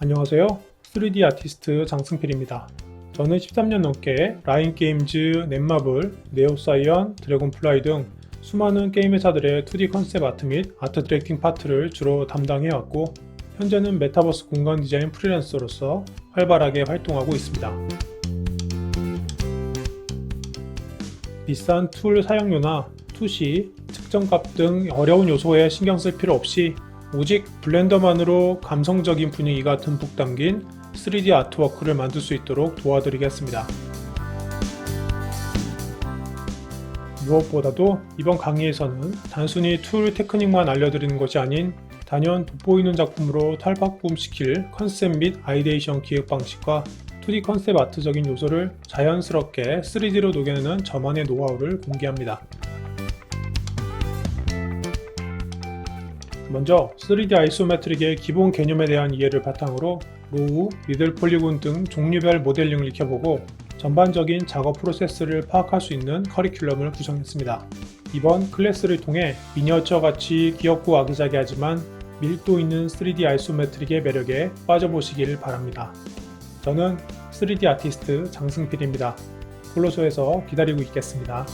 안녕하세요. 3D 아티스트 장승필입니다. 저는 13년 넘게 라인 게임즈, 넷마블, 네오사이언, 드래곤플라이 등 수많은 게임 회사들의 2D 컨셉 아트 및 아트 디렉팅 파트를 주로 담당해왔고 현재는 메타버스 공간 디자인 프리랜서로서 활발하게 활동하고 있습니다. 비싼 툴 사용료나 투시, 측정값 등 어려운 요소에 신경 쓸 필요 없이 오직 블렌더만으로 감성적인 분위기가 듬뿍 담긴 3D 아트워크를 만들 수 있도록 도와드리겠습니다. 무엇보다도 이번 강의에서는 단순히 툴 테크닉만 알려드리는 것이 아닌 단연 돋보이는 작품으로 탈바꿈시킬 컨셉 및 아이데이션 기획 방식과 2D 컨셉 아트적인 요소를 자연스럽게 3D로 녹여내는 저만의 노하우를 공개합니다. 먼저 3D 아이소메트릭의 기본 개념에 대한 이해를 바탕으로 로우, 미들 폴리곤 등 종류별 모델링을 익혀보고 전반적인 작업 프로세스를 파악할 수 있는 커리큘럼을 구성했습니다. 이번 클래스를 통해 미니어처 같이 귀엽고 아기자기하지만 밀도 있는 3D 아이소메트릭의 매력에 빠져보시길 바랍니다. 저는 3D 아티스트 장승필입니다. 콜로소에서 기다리고 있겠습니다.